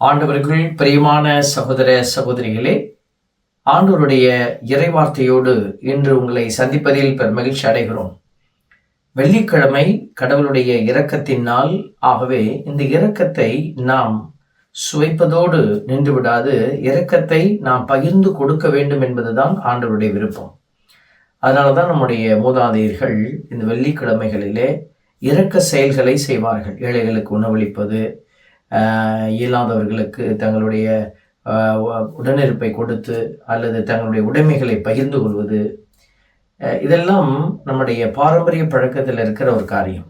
ஆண்டவர்கள் பிரியமான சகோதர சகோதரிகளே ஆண்டவருடைய இறைவார்த்தையோடு இன்று உங்களை சந்திப்பதில் பெரும் மகிழ்ச்சி அடைகிறோம். வெள்ளிக்கிழமை கடவுளுடைய இரக்கத்தின் நாள். ஆகவே இந்த இரக்கத்தை நாம் சுவைப்பதோடு நின்று விடாது இரக்கத்தை நாம் பகிர்ந்து கொடுக்க வேண்டும் என்பதுதான் ஆண்டவருடைய விருப்பம். அதனால தான் நம்முடைய மூதாதையர்கள் இந்த வெள்ளிக்கிழமைகளிலே இரக்க செயல்களை செய்வார்கள். ஏழைகளுக்கு உணவளிப்பது இயலாதவர்களுக்கு தங்களுடைய உடனிருப்பை கொடுத்து அல்லது தங்களுடைய உடைமைகளை பகிர்ந்து கொள்வது இதெல்லாம் நம்முடைய பாரம்பரிய பழக்கத்தில் இருக்கிற ஒரு காரியம்.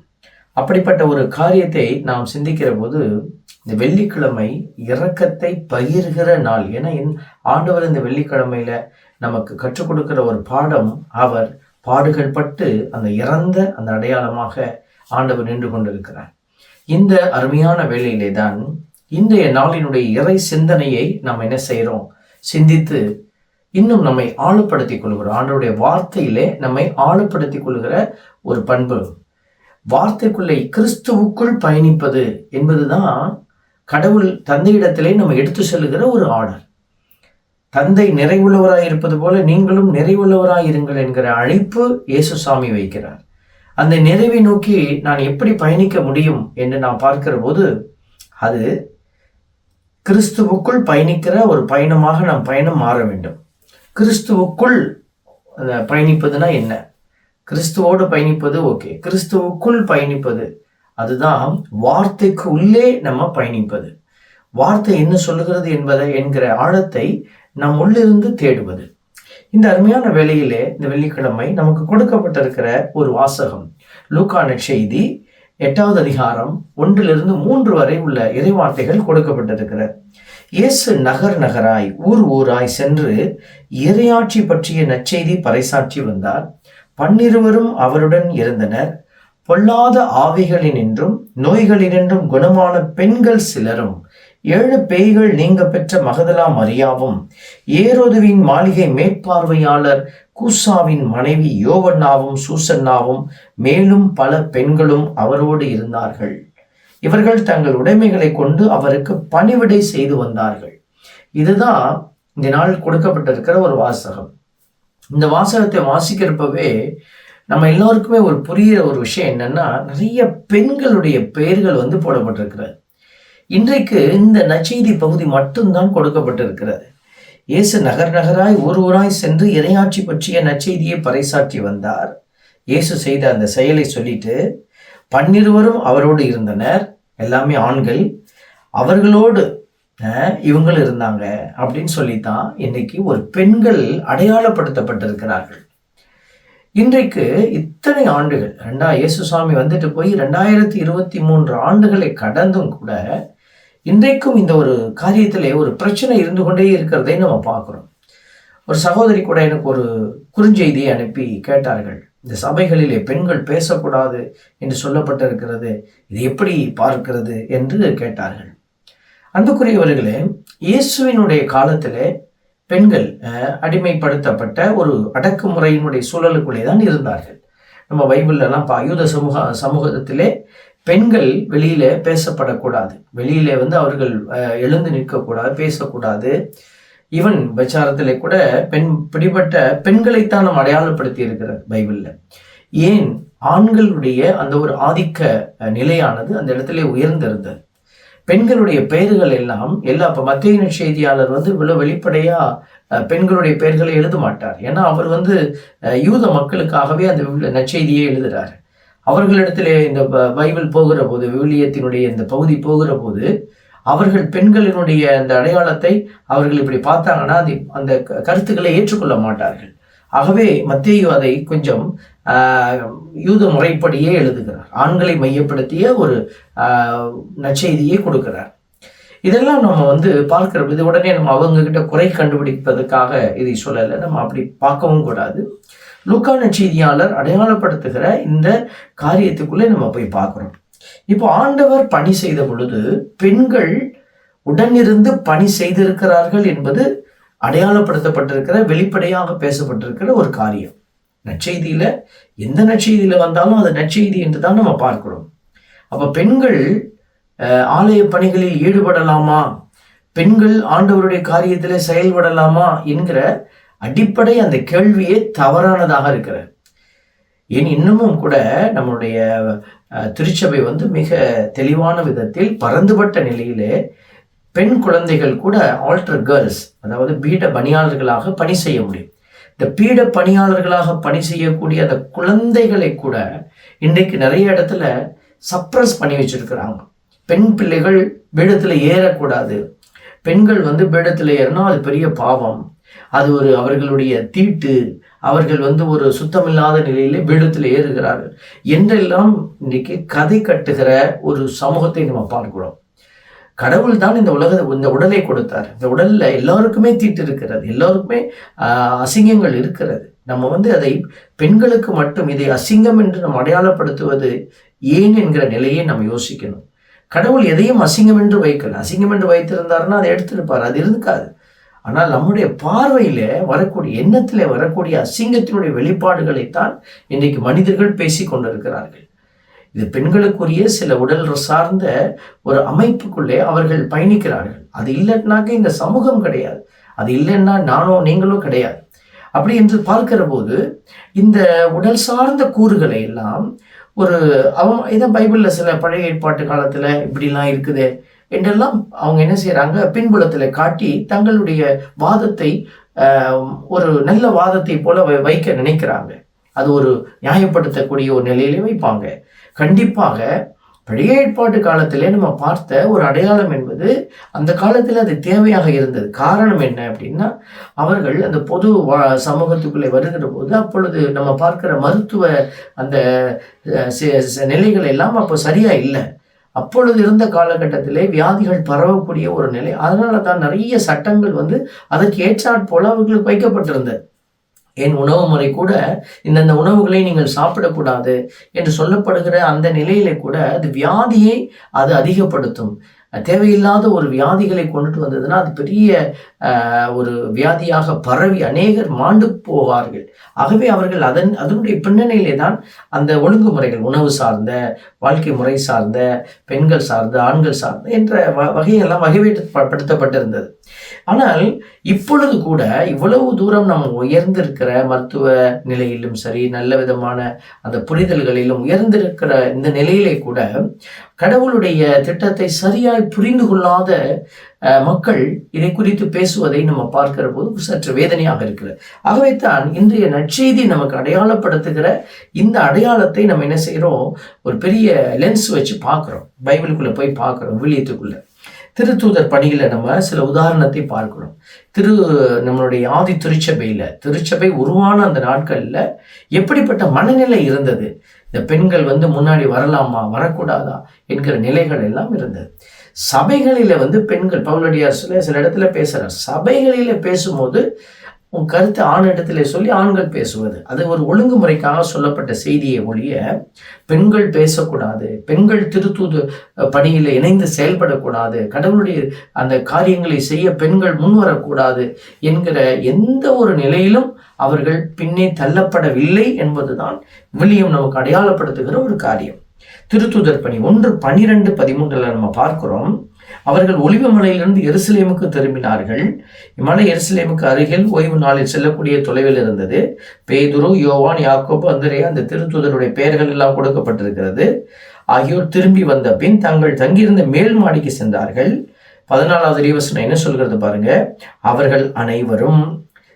அப்படிப்பட்ட ஒரு காரியத்தை நாம் சிந்திக்கிற போது இந்த வெள்ளிக்கிழமை இரக்கத்தை பகிர்கிற நாள். ஏன்னா ஆண்டவர் இந்த வெள்ளிக்கிழமையில நமக்கு கற்றுக் கொடுக்கிற ஒரு பாடம் அவர் பாடுகள் பட்டு அந்த இறந்த அந்த அடையாளமாக ஆண்டவர் நின்று கொண்டிருக்கிறார். இந்த அருமையான வேலையிலே தான் இன்றைய நாளினுடைய இறை சிந்தனையை நாம் என்ன செய்கிறோம்? சிந்தித்து இன்னும் நம்மை ஆளுப்படுத்திக் கொள்கிறோம் ஆண்டருடைய வார்த்தையிலே நம்மை ஆளுப்படுத்திக் கொள்கிற ஒரு பண்பு. வார்த்தைக்குள்ளே கிறிஸ்துவுக்குள் பயணிப்பது என்பதுதான் கடவுள் தந்தையிடத்திலே நம்ம எடுத்து செல்லுகிற ஒரு ஆர்டர். தந்தை நிறைவுள்ளவராய் இருப்பது போல நீங்களும் நிறைவுள்ளவராய் இருங்கள் என்கிற அழைப்பு இயேசு சாமி வைக்கிறார். அந்த நிறைவை நோக்கி நான் எப்படி பயணிக்க முடியும் என்று நான் பார்க்கிற போது அது கிறிஸ்துவுக்குள் பயணிக்கிற ஒரு பயணமாக நாம் பயணம் மாற வேண்டும். கிறிஸ்துவுக்குள் பயணிப்பதுனா என்ன? கிறிஸ்துவோடு பயணிப்பது ஓகே. கிறிஸ்துவுக்குள் பயணிப்பது அதுதான் வார்த்தைக்கு உள்ளே நம்ம பயணிப்பது. வார்த்தை என்ன சொல்லுகிறது என்பதை என்கிற ஆழத்தை நம் உள்ளிருந்து தேடுவது. இந்த அருமையான வேலையிலே இந்த வெள்ளிக்கிழமை நமக்கு கொடுக்கப்பட்டிருக்கிற ஒரு வாசகம். லூக்கான செய்தி எட்டாவது அதிகாரம் ஒன்றிலிருந்து மூன்று வரை உள்ள இறைவார்த்தைகள் கொடுக்கப்பட்டிருக்கிற. இயேசு நகர் நகராய் ஊர் ஊராய் சென்று இறையாட்சி பற்றிய நற்செய்தி பறைசாற்றி வந்தார். பன்னிருவரும் அவருடன் இருந்தனர். பொல்லாத ஆவிகளினின்றும் நோய்களினின்றும் குணமான பெண்கள் சிலரும் ஏழு பேய்கள் நீங்க பெற்ற மகதலா மரியாவும் ஏரோதுவின் மாளிகை மேற்பார்வையாளர் கூசாவின் மனைவி யோவன்னாவும் சூசன்னாவும் மேலும் பல பெண்களும் அவரோடு இருந்தார்கள். இவர்கள் தங்கள் உடைமைகளை கொண்டு அவருக்கு பணிவிடை செய்து வந்தார்கள். இதுதான் இந்த நாள் கொடுக்கப்பட்டிருக்கிற ஒரு வாசகம். இந்த வாசகத்தை வாசிக்கிறப்பவே நம்ம எல்லாருக்குமே ஒரு புரியிற ஒரு விஷயம் என்னன்னா நிறைய பெண்களுடைய பெயர்கள் வந்து போடப்பட்டிருக்கிறது. இன்றைக்கு இந்த நச்செய்தி பகுதி மட்டும்தான் கொடுக்கப்பட்டிருக்கிறது. இயேசு நகர் நகராய் ஒருவராய் ஊராய் சென்று இறையாட்சி பற்றிய நச்செய்தியை பறைசாற்றி வந்தார். இயேசு செய்த அந்த செயலை சொல்லிட்டு பன்னிருவரும் அவரோடு இருந்தனர். எல்லாமே ஆண்கள். அவர்களோடு இவங்களும் இருந்தாங்க அப்படின்னு சொல்லித்தான் இன்னைக்கு ஒரு பெண்கள் அடையாளப்படுத்தப்பட்டிருக்கிறார்கள். இன்றைக்கு இத்தனை ஆண்டுகள் ரெண்டா இயேசு சுவாமி வந்துட்டு போய் ரெண்டாயிரத்தி இருபத்தி மூன்று ஆண்டுகளை கடந்தும் கூட இன்றைக்கும் இந்த ஒரு காரியத்திலே ஒரு பிரச்சனை இருந்து கொண்டே இருக்கிறதை நம்ம பார்க்குறோம். ஒரு சகோதரி கூட எனக்கு ஒரு குறுஞ்செய்தியை அனுப்பி கேட்டார்கள். இந்த சபைகளிலே பெண்கள் பேசக்கூடாது என்று சொல்லப்பட்டிருக்கிறது. இது எப்படி பார்க்கிறது என்று கேட்டார்கள். அன்புக்குரியவர்களே இயேசுவினுடைய காலத்திலே பெண்கள் அடிமைப்படுத்தப்பட்ட ஒரு அடக்குமுறையினுடைய சூழலுக்குள்ளே தான் இருந்தார்கள். நம்ம பைபிள்லாம் பா யூத சமூக சமூகத்திலே பெண்கள் வெளியில பேசப்படக்கூடாது. வெளியில வந்து அவர்கள் எழுந்து நிற்கக்கூடாது பேசக்கூடாது. ஈவன் பிரச்சாரத்திலே கூட பெண் பிடிபட்ட பெண்களைத்தான் நம்ம அடையாளப்படுத்தி இருக்கிறார் பைபிள்ல. ஏன்? ஆண்களுடைய அந்த ஒரு ஆதிக்க நிலையானது அந்த இடத்துல உயர்ந்திருந்தது. பெண்களுடைய பெயர்கள் எல்லாம் எல்லா இப்போ மத்திய செய்தியாளர் வந்து இவ்வளவு வெளிப்படையா பெண்களுடைய பெயர்களை எழுத மாட்டார். ஏன்னா அவர் வந்து யூத மக்களுக்காகவே அந்த நற்செய்தியை எழுதுறாரு. அவர்களிடத்திலே இந்த பைபிள் போகிற போது விவிலியத்தினுடைய இந்த பகுதி போகிற போது அவர்கள் பெண்களினுடைய அந்த அடையாளத்தை அவர்கள் இப்படி பார்த்தாங்கன்னா அது அந்த க- கருத்துக்களை ஏற்றுக்கொள்ள மாட்டார்கள். ஆகவே மத்தியு அதை கொஞ்சம் ஆஹ், யூத முறைப்படியே எழுதுகிறார். ஆண்களை மையப்படுத்திய ஒரு ஆஹ், நற்செய்தியை கொடுக்கிறார். இதெல்லாம் நம்ம வந்து பார்க்கிற இது உடனே நம்ம அவங்க கிட்ட குறை கண்டுபிடிப்பதற்காக இதை சொல்லலை. நம்ம அப்படி பார்க்கவும் கூடாது. லூக்கான செய்தியாளர் அடையாளப்படுத்துகிற இந்த காரியத்துக்குள்ளே நம்ம போய் பார்க்குறோம். இப்போ ஆண்டவர் பணி செய்த பொழுது பெண்கள் உடனிருந்து பணி செய்திருக்கிறார்கள் என்பது அடையாளப்படுத்தப்பட்டிருக்கிற வெளிப்படையாக பேசப்பட்டிருக்கிற ஒரு காரியம். நற்செய்தியில எந்த நற்செய்தியில வந்தாலும் அது நற்செய்தி என்று தான் நம்ம பார்க்கிறோம். அப்ப பெண்கள் ஆலய பணிகளில் ஈடுபடலாமா? பெண்கள் ஆண்டவருடைய காரியத்தில் செயல்படலாமா? என்கிற அடிப்படை அந்த கேள்வியே தவறானதாக இருக்கிறது. ஏன் இன்னமும் கூட நம்மளுடைய திருச்சபை வந்து மிக தெளிவான விதத்தில் பறந்துபட்ட நிலையிலே பெண் குழந்தைகள் கூட ஆல்டர் கேர்ள்ஸ் அதாவது பீட பணியாளர்களாக பணி செய்ய முடியும். இந்த பீட பணியாளர்களாக பணி செய்யக்கூடிய அந்த குழந்தைகளை கூட இன்றைக்கு நிறைய இடத்துல சப்ரஸ் பண்ணி வச்சிருக்கிறாங்க. பெண் பிள்ளைகள் பீடத்தில் ஏறக்கூடாது. பெண்கள் வந்து பீடத்தில் ஏறினா அது பெரிய பாவம். அது ஒரு அவர்களுடைய தீட்டு. அவர்கள் வந்து ஒரு சுத்தமில்லாத நிலையிலே பீடத்தில் ஏறுகிறார்கள். என்றெல்லாம் இன்றைக்கு கதை கட்டுகிற ஒரு சமூகத்தை நம்ம பார்க்கிறோம். கடவுள் தான் இந்த உலக இந்த உடலை கொடுத்தார். இந்த உடல்ல எல்லாருக்குமே தீட்டு இருக்கிறது. எல்லாருக்குமே அசிங்கங்கள் இருக்கிறது. நம்ம வந்து அதை பெண்களுக்கு மட்டும் இதை அசிங்கம் என்று நம்ம அடையாளப்படுத்துவது ஏன் என்கிற நிலையை நம்ம யோசிக்கணும். கடவுள் எதையும் அசிங்கம் என்று வைக்கல. அசிங்கம் என்று வைத்திருந்தாருன்னா அதை எடுத்திருப்பார் அது இருக்காது ஆனால் நம்முடைய பார்வையில வரக்கூடிய எண்ணத்தில் வரக்கூடிய அசிங்கத்தினுடைய வெளிப்பாடுகளைத்தான் இன்றைக்கு மனிதர்கள் பேசி கொண்டிருக்கிறார்கள். இது பெண்களுக்குரிய சில உடல் சார்ந்த ஒரு அமைப்புக்குள்ளே அவர்கள் பயணிக்கிறார்கள். அது இல்லைன்னாக்க இந்த சமூகம் கிடையாது. அது இல்லைன்னா நானோ நீங்களோ கிடையாது. அப்படி என்று பார்க்கிற போது இந்த உடல் சார்ந்த கூறுகளை எல்லாம் ஒரு அவன் இதான் பைபிளில் சில பழைய ஏற்பாட்டு காலத்தில் இப்படிலாம் இருக்குது என்றெல்லாம் அவங்க என்ன செய்கிறாங்க பின்புலத்தில் காட்டி தங்களுடைய வாதத்தை ஒரு நல்ல வாதத்தை போல வைக்க நினைக்கிறாங்க. அது ஒரு நியாயப்படுத்தக்கூடிய ஒரு நிலையிலே வைப்பாங்க. கண்டிப்பாக பழைய ஏற்பாட்டு காலத்திலே நம்ம பார்த்த ஒரு அடையாளம் என்பது அந்த காலத்தில் அது தேவையாக இருந்தது. காரணம் என்ன அப்படின்னா அவர்கள் அந்த பொது சமூகத்துக்குள்ளே வருகிற போது அப்பொழுது நம்ம பார்க்கிற மருத்துவ அந்த நிலைகள் எல்லாம் அப்போ சரியாக இல்லை. அப்பொழுது இருந்த காலகட்டத்திலே வியாதிகள் பரவக்கூடிய ஒரு நிலை. அதனால தான் நிறைய சட்டங்கள் வந்து அதற்கு ஏற்றாற் போல அவர்களுக்கு வைக்கப்பட்டிருந்தது. என் உணவு முறை கூட இந்தந்த உணவுகளை நீங்கள் சாப்பிடக்கூடாது என்று சொல்லப்படுகிற அந்த நிலையில கூட அது வியாதியை அது அதிகப்படுத்தும். தேவையில்லாத ஒரு வியாதிகளை கொண்டுட்டு வந்ததுன்னா அது பெரிய ஒரு வியாதியாக பரவி அநேகர் மாண்டு போவார்கள். ஆகவே அவர்கள் அதன் அதனுடைய பின்னணியிலே தான் அந்த ஒழுங்குமுறைகள் உணவு சார்ந்த வாழ்க்கை முறை சார்ந்த பெண்கள் சார்ந்த ஆண்கள் சார்ந்த என்ற வகையெல்லாம் வகைப்படுத்தப்பட்டிருந்தது ஆனால் இப்பொழுது கூட இவ்வளவு தூரம் நம்ம உயர்ந்திருக்கிற மருத்துவ நிலையிலும் சரி நல்ல விதமான அந்த புரிதல்களிலும் உயர்ந்திருக்கிற இந்த நிலையிலே கூட கடவுளுடைய திட்டத்தை சரியாய் புரிந்து கொள்ளாத மக்கள் இதை குறித்து பேசுவதை நம்ம பார்க்கிற போது சற்று வேதனையாக இருக்கிறது. ஆகவே தான் இன்றைய நற்செய்தி நமக்கு அடையாளப்படுத்துகிற இந்த அடையாளத்தை நம்ம என்ன செய்கிறோம் ஒரு பெரிய லென்ஸ் வச்சு பார்க்குறோம். பைபிளுக்குள்ளே போய் பார்க்குறோம் விழியத்துக்குள்ள. திருத்தூதர் பணியில் நம்ம சில உதாரணத்தை பார்க்கிறோம். திரு நம்மளுடைய ஆதி திருச்சபையில் திருச்சபை உருவான அந்த நாட்களில் எப்படிப்பட்ட மனநிலை இருந்தது? இந்த பெண்கள் வந்து முன்னாடி வரலாமா வரக்கூடாதா என்கிற நிலைகள் எல்லாம் இருந்தது. சபைகளில வந்து பெண்கள் பவுலடியார் சில சில இடத்துல பேசுகிறார் சபைகளில பேசும்போது உன் கருத்தை ஆண் இடத்துல சொல்லி ஆண்கள் பேசுவது. அது ஒரு ஒழுங்குமுறைக்காக சொல்லப்பட்ட செய்தியை ஒழிய பெண்கள் பேசக்கூடாது பெண்கள் திருத்தூது பணியில் இணைந்து செயல்படக்கூடாது கடவுளுடைய அந்த காரியங்களை செய்ய பெண்கள் முன்வரக்கூடாது என்கிற எந்த ஒரு நிலையிலும் அவர்கள் பின்னே தள்ளப்படவில்லை என்பதுதான் வில்லியம் நமக்கு அடையாளப்படுத்துகிற ஒரு காரியம். திருத்துதர் பணி ஒன்று பனிரெண்டு பதிமூன்றில் நம்ம பார்க்கிறோம். அவர்கள் ஒளிவு மலையிலிருந்து எருசலேமுக்கு திரும்பினார்கள். இம்மலை எருசலேமுக்கு அருகில் ஓய்வு நாளில் செல்லக்கூடிய தொலைவில் இருந்தது. பேதுரு யோவான் யாக்கோப் அந்தரே அந்த திருத்துதருடைய பெயர்கள் எல்லாம் கொடுக்கப்பட்டிருக்கிறது. ஆகியோர் திரும்பி வந்த பின் தங்கள் தங்கியிருந்த மேல் மாடிக்கு சென்றார்கள். பதினாலாவது ரீவசனம் என்ன சொல்கிறது பாருங்க? அவர்கள் அனைவரும்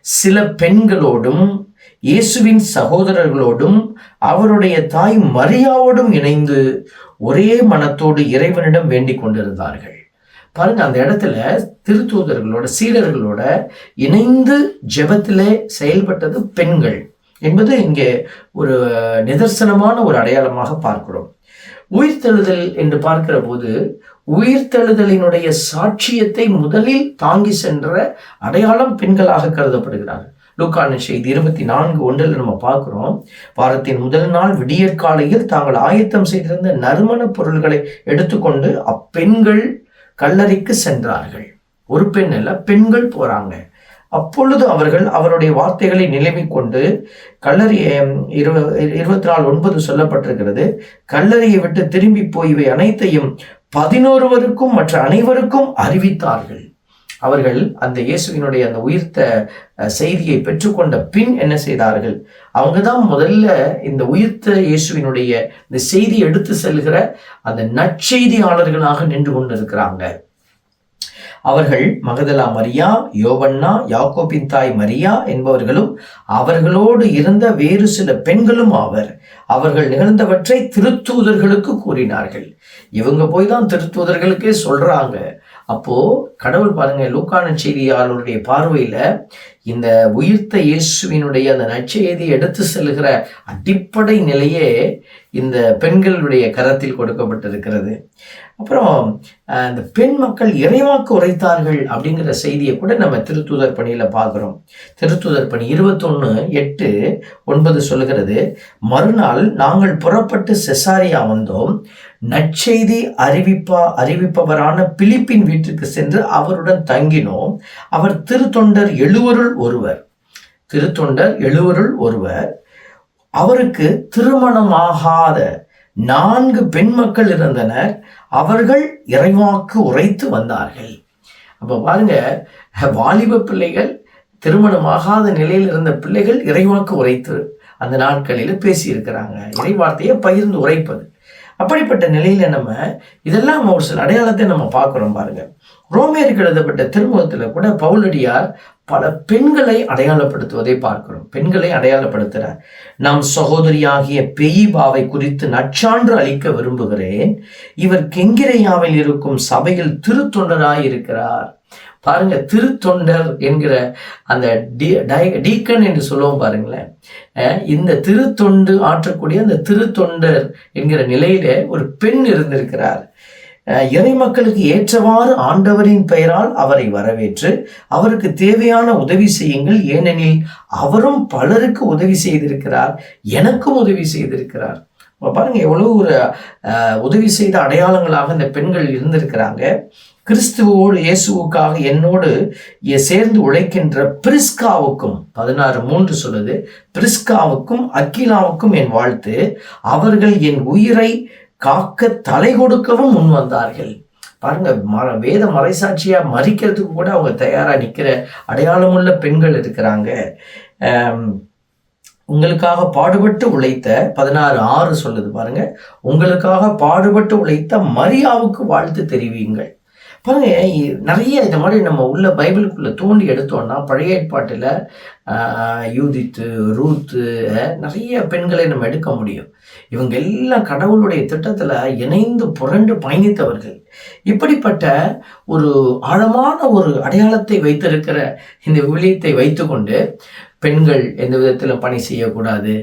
சில பெண்களோடும் இயேசுவின் சகோதரர்களோடும் அவருடைய தாய் மரியாவோடும் இணைந்து ஒரே மனத்தோடு இறைவனிடம் வேண்டிக் கொண்டிருந்தார்கள். பாருங்க அந்த இடத்துல திருத்தூதர்களோட சீடர்களோட இணைந்து ஜெபத்திலே செயல்பட்டது பெண்கள் என்பது இங்கே ஒரு நிதர்சனமான ஒரு அடையாளமாக பார்க்கிறோம். உயிர்த்தெழுதல் என்று பார்க்கிற போது உயிர்த்தெழுதலினுடைய சாட்சியத்தை முதலில் தாங்கி சென்ற அடையாளம் பெண்களாக கருதப்படுகிறார்கள். லூக்கான செய்தி இருபத்தி நான்கு ஒன்றில் நம்ம பார்க்குறோம் வாரத்தின் முதல் நாள் விடியற்காலையில் தாங்கள் ஆயத்தம் செய்திருந்த நறுமண பொருள்களை எடுத்துக்கொண்டு அப்பெண்கள் கல்லறைக்கு சென்றார்கள். ஒரு பெண் அல்ல பெண்கள் போறாங்க. அப்பொழுது அவர்கள் அவருடைய வார்த்தைகளை நிலைமை கொண்டு கல்லறி இருபத்தி நாலு ஒன்பது சொல்லப்பட்டிருக்கிறது. கல்லறையை விட்டு திரும்பி போய் இவை அனைத்தையும் பதினோருவருக்கும் மற்ற அனைவருக்கும் அறிவித்தார்கள். அவர்கள் அந்த இயேசுவினுடைய அந்த உயிர்த்த செய்தியை பெற்றுக்கொண்ட பின் என்ன செய்தார்கள்? அவங்க தான் முதல்ல இந்த உயிர்த்த இயேசுவினுடைய இந்த செய்தி எடுத்து செல்கிற அந்த நற்செய்தியாளர்களாக நின்று கொண்டிருக்கிறாங்க. அவர்கள் மகதலா மரியா யோவண்ணா யாக்கோபின் தாய் மரியா என்பவர்களும் அவர்களோடு இருந்த வேறு சில பெண்களும் ஆவர். அவர்கள் நிகழ்ந்தவற்றை திருத்தூதர்களுக்கு கூறினார்கள். இவங்க போய் தான் திருத்தூதர்களுக்கே சொல்றாங்க. அப்போ கடவுள் பாருங்க லூக்கான செய்தியாளருடைய பார்வையில இந்த உயிர்த்த இயேசுவினுடைய அந்த நற்செய்தியை எடுத்து செல்கிற அடிப்படை நிலையே இந்த பெண்களுடைய கரத்தில் கொடுக்கப்பட்டிருக்கிறது. அப்புறம் இந்த பெண் மக்கள் இறைவாக்கு உரைத்தார்கள் அப்படிங்கிற செய்தியை கூட நம்ம திருத்தூதர் பணியில பார்க்குறோம். திருத்தூதர் பணி இருபத்தொன்று எட்டு ஒன்பது சொல்லுகிறது மறுநாள் நாங்கள் புறப்பட்டு செசாரியா வந்தோம். நற்செய்தி அறிவிப்பா அறிவிப்பவரான பிலிப்பின் வீட்டுக்கு சென்று அவருடன் தங்கினோம். அவர் திருத்தொண்டர் எழுவருள் ஒருவர். திருத்தொண்டர் எழுவருள் ஒருவர். அவருக்கு திருமணமாகாத நான்கு பெண் மக்கள் இருந்தனர். அவர்கள் இறைவாக்கு உரைத்து வந்தார்கள். அப்போ பாருங்க வாலிப பிள்ளைகள் திருமணமாகாத நிலையில் இருந்த பிள்ளைகள் இறைவாக்கு உரைத்து அந்த நாட்களில் பேசியிருக்கிறாங்க. இறைவார்த்தையை பகிர்ந்து உரைப்பது. அப்படிப்பட்ட நிலையில நம்ம இதெல்லாம் ஒரு சில அடையாளத்தை நம்ம பார்க்குறோம் பாருங்க. ரோமேருக்கு எழுதப்பட்ட திருமுகத்தில் கூட பவுலடியார் பல பெண்களை அடையாளப்படுத்துவதை பார்க்கிறோம். பெண்களை அடையாளப்படுத்துகிறார் நம் சகோதரியாகிய பெயிபாவை குறித்து நற்சான்று அளிக்க விரும்புகிறேன். இவர் கெங்கிரையாவில் இருக்கும் சபையில் திருத்தொண்டராய் இருக்கிறார் பாருங்க திருத்தொண்டர் என்கிற அந்த டீக்கன் என்று சொல்லுவோம் பாருங்களேன். அஹ் இந்த திருத்தொண்டு ஆற்றக்கூடிய அந்த திருத்தொண்டர் என்கிற நிலையில ஒரு பெண் இருந்திருக்கிறார். அஹ் இறை மக்களுக்கு ஏற்றவாறு ஆண்டவரின் பெயரால் அவரை வரவேற்று அவருக்கு தேவையான உதவி செய்யுங்கள். ஏனெனில் அவரும் பலருக்கு உதவி செய்திருக்கிறார். எனக்கும் உதவி செய்திருக்கிறார். பாருங்க எவ்வளவு ஒரு உதவி செய்த அடையாளங்களாக இந்த பெண்கள் இருந்திருக்கிறாங்க. கிறிஸ்துவோடு இயேசுவுக்காக என்னோடு சேர்ந்து உழைக்கின்ற பிரிஸ்காவுக்கும் பதினாறு மூன்று சொல்லுது பிரிஸ்காவுக்கும் அக்கிலாவுக்கும் என் வாழ்த்து. அவர்கள் என் உயிரை காக்க தலை கொடுக்கவும் முன் வந்தார்கள். பாருங்க மர வேத மறைசாட்சியா மறிக்கிறதுக்கு கூட அவங்க தயாரா நிக்கிற அடையாளமுள்ள பெண்கள் இருக்கிறாங்க. உங்களுக்காக பாடுபட்டு உழைத்த பதினாறு ஆறு சொல்லுது பாருங்க உங்களுக்காக பாடுபட்டு உழைத்த மரியாவுக்கு வாழ்த்து தெரிவியுங்கள். பாருங்க நிறைய இந்த மாதிரி நம்ம உள்ள பைபிளுக்குள்ள தோண்டி எடுத்தோம்னா பழைய ஏற்பாட்டில் யூதித்து ரூத்து நிறைய பெண்களை நம்ம எடுக்க முடியும். இவங்க எல்லாம் கடவுளுடைய திட்டத்தில் இணைந்து புரண்டு பயணித்தவர்கள். இப்படிப்பட்ட ஒரு ஆழமான ஒரு அடையாளத்தை வைத்திருக்கிற இந்த விவிலியத்தை வைத்துக்கொண்டு பெண்கள் எந்த விதத்திலும் பணி செய்யக்கூடாது.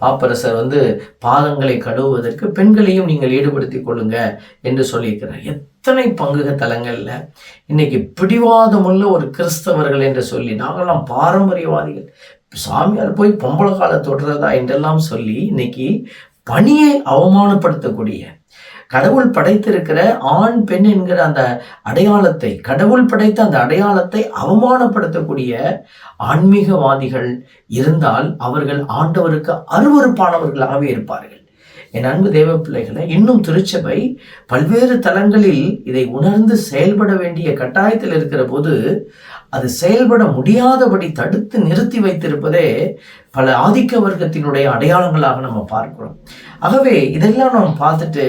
பாப்பரசர் வந்து பாதங்களை கழுவுவதற்கு பெண்களையும் நீங்கள் ஈடுபடுத்திக் கொள்ளுங்க என்று சொல்லியிருக்கிறார். அத்தனை பங்குக தலங்கள்ல இன்னைக்கு பிடிவாதமுள்ள ஒரு கிறிஸ்தவர்கள் என்று சொல்லி நாங்கள்லாம் பாரம்பரியவாதிகள். சாமியார் போய் பொம்பளை காலை தொடுறதா என்றெல்லாம் சொல்லி இன்னைக்கு பணியை அவமானப்படுத்தக்கூடிய கடவுள் படைத்திருக்கிற ஆண் பெண் என்கிற அந்த அடையாளத்தை கடவுள் படைத்த அந்த அடையாளத்தை அவமானப்படுத்தக்கூடிய ஆன்மீகவாதிகள் இருந்தால் அவர்கள் ஆண்டவருக்கு அருவருப்பானவர்களாகவே இருப்பார்கள். என் அன்பு தேவ பிள்ளைகளை இன்னும் திருச்சபை பல்வேறு தளங்களில் இதை உணர்ந்து செயல்பட வேண்டிய கட்டாயத்தில் இருக்கிற போது அது செயல்பட முடியாதபடி தடுத்து நிறுத்தி வைத்திருப்பதே பல ஆதிக்க வர்க்கத்தினுடைய அடையாளங்களாக நம்ம பார்க்கிறோம். ஆகவே இதெல்லாம் நம்ம பார்த்துட்டு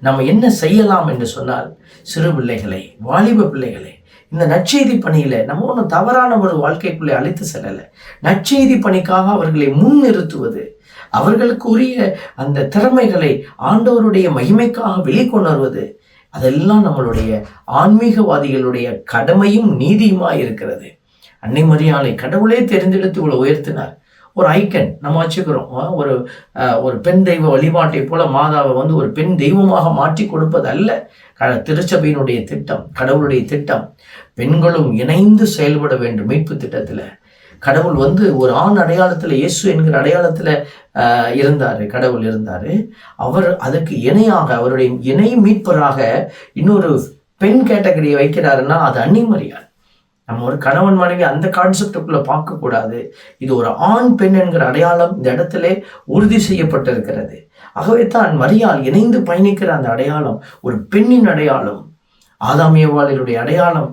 நம்ம என்ன செய்யலாம் என்று சொன்னால் சிறு பிள்ளைகளை வாலிப பிள்ளைகளை இந்த நற்செய்தி பணியில் நம்ம ஒன்றும் தவறான ஒரு வாழ்க்கைக்குள்ளே அழைத்து செல்லலை. நற்செய்தி பணிக்காக அவர்களை முன்னிறுத்துவது அவர்களுக்கு உரிய அந்த திறமைகளை ஆண்டவருடைய மகிமைக்காக வெளிக்கொணர்வது அதெல்லாம் நம்மளுடைய ஆன்மீகவாதிகளுடைய கடமையும் நீதியுமாக இருக்கிறது. அன்னை மரியாதை கடவுளே தெரிந்தெடுத்து இவ்வளோ உயர்த்தினார். ஒரு ஐக்கன் நம்ம வச்சுக்கிறோம். ஒரு ஒரு பெண் தெய்வ வழிபாட்டை போல மாதாவை வந்து ஒரு பெண் தெய்வமாக மாற்றி கொடுப்பது அல்ல க- திருச்சபையினுடைய திட்டம் கடவுளுடைய திட்டம் பெண்களும் இணைந்து செயல்பட வேண்டும் மீட்பு திட்டத்தில். கடவுள் வந்து ஒரு ஆண் அடையாளத்தில் இயேசு என்கிற அடையாளத்தில் இருந்தார் கடவுள் இருந்தார். அவர் அதுக்கு இணையாக அவருடைய இணை மீட்பராக இன்னொரு பெண் கேட்டகரியை வைக்கிறாருன்னா அது அன்னிமரியாள் நம்ம ஒரு கணவன் மனைவி அந்த கான்செப்டுக்குள்ளே பார்க்கக்கூடாது இது ஒரு ஆண் பெண் என்கிற அடையாளம் இந்த இடத்துல உறுதி செய்யப்பட்டிருக்கிறது. ஆகவே தான் மரியாள் இணைந்து பயணிக்கிற அந்த அடையாளம் ஒரு பெண்ணின் அடையாளம் ஆதாமியவாளருடைய அடையாளம்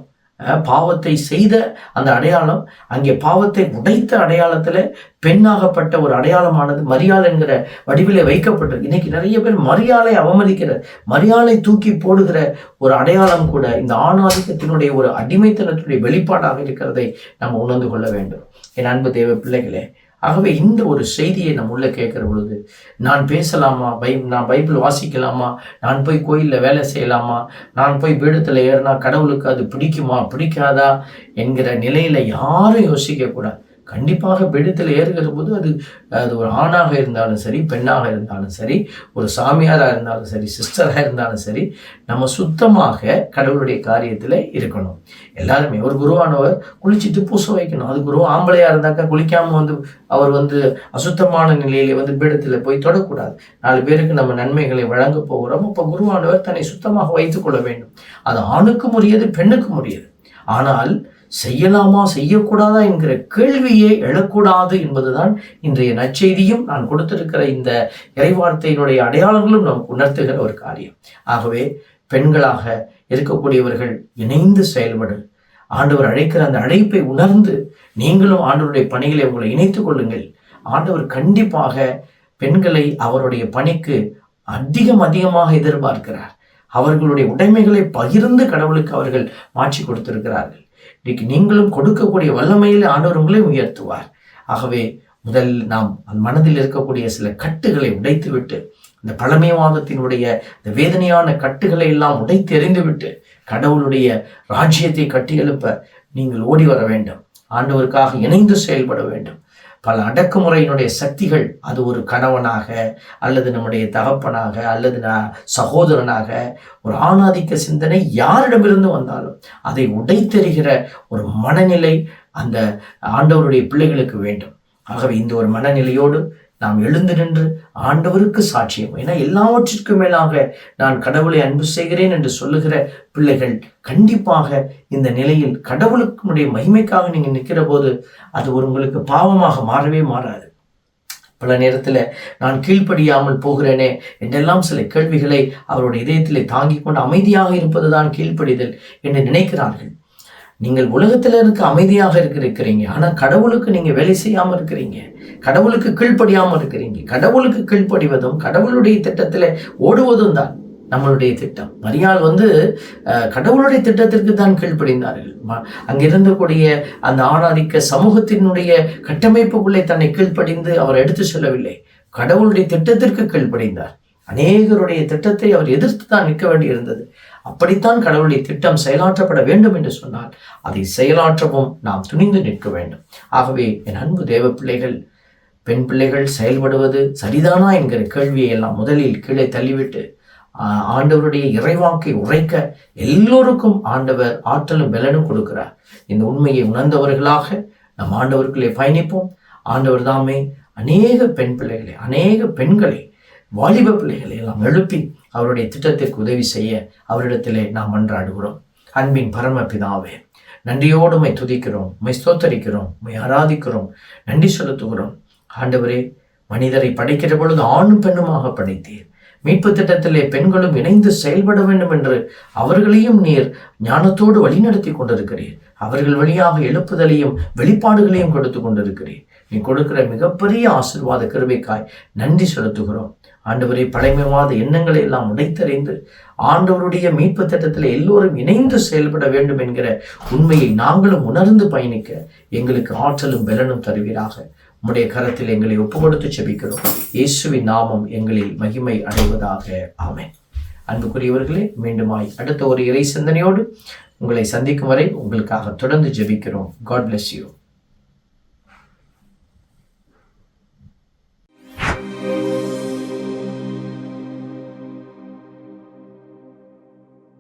பாவத்தை செய்த அந்த அடையாளம் அங்கே பாவத்தை உடைத்த அடையாளத்தில் பெண்ணாகப்பட்ட ஒரு அடையாளமானது மரியாள் என்கிற வடிவிலே வைக்கப்பட்டிருக்கு. இன்னைக்கு நிறைய பேர் மரியாளை அவமதிக்கிற மரியாளை தூக்கி போடுகிற ஒரு அடையாளம் கூட இந்த ஆணாதிக்கத்தினுடைய ஒரு அடிமைத்தனத்துடைய வெளிப்பாடாக இருக்கிறதை நம்ம உணர்ந்து கொள்ள வேண்டும். என் அன்பு தேவ பிள்ளைகளே ஆகவே இந்த ஒரு செய்தியை நம்ம உள்ளே கேட்குற பொழுது நான் பேசலாமா? பை நான் பைபிள் வாசிக்கலாமா? நான் போய் கோயிலில் வேலை செய்யலாமா? நான் போய் பீடத்தில் ஏறினா கடவுளுக்கு அது பிடிக்குமா? பிடிக்காதா? என்கிற நிலையில் யாரும் யோசிக்கக்கூடாது. கண்டிப்பாக பீடத்தில் ஏறுகிற போது அது அது ஒரு ஆணாக இருந்தாலும் சரி பெண்ணாக இருந்தாலும் சரி ஒரு சாமியாராக இருந்தாலும் சரி சிஸ்டராக இருந்தாலும் சரி நம்ம சுத்தமாக கடவுளுடைய காரியத்தில் இருக்கணும். எல்லாருமே ஒரு குருவானவர் குளிச்சுட்டு பூச வைக்கணும். அது குரு ஆம்பளையாக இருந்தாக்கா குளிக்காமல் வந்து அவர் வந்து அசுத்தமான நிலையிலே வந்து பீடத்தில் போய் தொடக்கூடாது. நாலு பேருக்கு நம்ம நன்மைகளை வழங்க போகிறோம். அப்போ குருவானவர் தன்னை சுத்தமாக வைத்துக்கொள்ள வேண்டும். அது ஆணுக்கும் உரியது பெண்ணுக்கும் உரியது. ஆனால் செய்யலாமா செய்யக்கூடாதா என்கிற கேள்வியே எழக்கூடாது என்பதுதான் இன்றைய நற்செய்தியும். நான் கொடுத்திருக்கிற இந்த இறைவார்த்தையினுடைய அடையாளங்களும் நமக்கு உணர்த்துகிற ஒரு காரியம். ஆகவே பெண்களாக இருக்கக்கூடியவர்கள் இணைந்து செயல்படு. ஆண்டவர் அழைக்கிற அந்த அழைப்பை உணர்ந்து நீங்களும் ஆண்டவருடைய பணிகளை உங்களை இணைத்துக் கொள்ளுங்கள். ஆண்டவர் கண்டிப்பாக பெண்களை அவருடைய பணிக்கு அதிகம் அதிகமாக எதிர்பார்க்கிறார். அவர்களுடைய உடைமைகளை பகிர்ந்து கடவுளுக்கு அவர்கள் மாற்றி கொடுத்திருக்கிறார்கள். இன்னைக்கு நீங்களும் கொடுக்கக்கூடிய வல்லமையில் ஆண்டவர் உங்களை உயர்த்துவார். ஆகவே முதல் நாம் மனதில் இருக்கக்கூடிய சில கட்டுகளை உடைத்துவிட்டு இந்த பழமைவாதத்தினுடைய இந்த வேதனையான கட்டுகளை எல்லாம் உடைத்து எறிந்துவிட்டு கடவுளுடைய ராஜ்யத்தை கட்டியெழுப்ப நீங்கள் ஓடி வர வேண்டும். ஆண்டவருக்காக இணைந்து செயல்பட வேண்டும். பல அடக்குமுறையினுடைய சக்திகள் அது ஒரு கணவனாக அல்லது நம்முடைய தகப்பனாக அல்லது சகோதரனாக ஒரு ஆணாதிக்க சிந்தனை யாரிடமிருந்து வந்தாலும் அதை உடைத்தெறிகிற ஒரு மனநிலை அந்த ஆண்டவருடைய பிள்ளைகளுக்கு வேண்டும். ஆகவே இந்த ஒரு மனநிலையோடு நாம் எழுந்து நின்று ஆண்டவருக்கு சாட்சியம். ஏன்னா எல்லாவற்றிற்கும் மேலாக நான் கடவுளை அன்பு செய்கிறேன் என்று சொல்லுகிற பிள்ளைகள் கண்டிப்பாக இந்த நிலையில் கடவுளுக்குடைய மகிமைக்காக நீங்கள் நிற்கிற போது அது ஒரு உங்களுக்கு பாவமாக மாறவே மாறாது. பல நேரத்தில் நான் கீழ்ப்படியாமல் போகிறேனே என்றெல்லாம் சில கேள்விகளை அவருடைய இதயத்திலே தாங்கிக் கொண்டு அமைதியாக இருப்பதுதான் கீழ்ப்படிதல் என்று நினைக்கிறார்கள். நீங்கள் உலகத்தில் இருக்க அமைதியாக இருக்கிறீங்க. ஆனால் கடவுளுக்கு நீங்கள் வேலை செய்யாமல் இருக்கிறீங்க. கடவுளுக்கு கீழ்ப்படியாமல் இருக்கிறீங்க. கடவுளுக்கு கீழ்ப்படிவதும் கடவுளுடைய திட்டத்தில் ஓடுவதும் தான் நம்மளுடைய திட்டம். மரியாள் வந்து கடவுளுடைய திட்டத்திற்கு தான் கீழ்ப்படிந்தார்கள். அங்கிருந்தக்கூடிய அந்த ஆணாதிக்க சமூகத்தினுடைய கட்டமைப்புக்குள்ளே தன்னை கீழ்ப்படிந்து அவர் எடுத்து செல்லவில்லை. கடவுளுடைய திட்டத்திற்கு கீழ்ப்படிந்தார். அநேகருடைய திட்டத்தை அவர் எதிர்த்து தான் நிற்க வேண்டியிருந்தது. அப்படித்தான் கடவுளுடைய திட்டம் செயலாற்றப்பட வேண்டும் என்று சொன்னால் அதை செயலாற்றவும் நாம் துணிந்து நிற்க வேண்டும். ஆகவே என் அன்பு தேவ பிள்ளைகள் பெண் பிள்ளைகள் செயல்படுவது சரிதானா என்கிற கேள்வியை எல்லாம் முதலில் கீழே தள்ளிவிட்டு ஆண்டவருடைய இறைவாக்கை உரைக்க எல்லோருக்கும் ஆண்டவர் ஆற்றலும் பலனும் கொடுக்கிறார். இந்த உண்மையை உணர்ந்தவர்களாக நம் ஆண்டவருக்குள்ளே பயணிப்போம். ஆண்டவர் தாமே அநேக பெண் பிள்ளைகளை அநேக பெண்களை வாலிப பிள்ளைகளை எல்லாம் எழுப்பி அவருடைய திட்டத்திற்கு உதவி செய்ய அவரிடத்திலே நாம் மன்றாடுகிறோம் அன்பின் பரமபிதாவே நன்றியோடு மை துதிக்கிறோம் உம்மை ஸ்தோத்தரிக்கிறோம் உம்மை ஆராதிக்கிறோம் நன்றி செலுத்துகிறோம். ஆண்டவரே மனிதரை படைக்கிற பொழுது ஆணும் பெண்ணுமாக படைத்தீர். மீட்பு திட்டத்திலே பெண்களும் இணைந்து செயல்பட வேண்டும் என்று அவர்களையும் நீர் ஞானத்தோடு வழிநடத்தி கொண்டிருக்கிறீர். அவர்கள் வழியாக எழுப்புதலையும் வெளிப்பாடுகளையும் கொடுத்து கொண்டிருக்கிறீர். நீ கொடுக்கிற மிகப்பெரிய ஆசீர்வாத கிருபைக்காய் நன்றி செலுத்துகிறோம். ஆண்டவரை பழமைவாத எண்ணங்களை எல்லாம் உடைத்தறிந்து ஆண்டவருடைய மீட்பு திட்டத்தில் எல்லோரும் இணைந்து செயல்பட வேண்டும் என்கிற உண்மையை நாங்களும் உணர்ந்து பயணிக்க எங்களுக்கு ஆற்றலும் பலனும் தருவீராக. உம்முடைய கரத்தில் எங்களை ஒப்புக்கொடுத்து செபிக்கிறோம். இயேசுவின் நாமம் எங்களில் மகிமை அடைவதாக. ஆமேன். அன்புக்குரியவர்களே மீண்டுமாய் அடுத்த ஒரு இறை சிந்தனையோடு உங்களை சந்திக்கும் வரை உங்களுக்காக தொடர்ந்து ஜெபிக்கிறோம். God bless you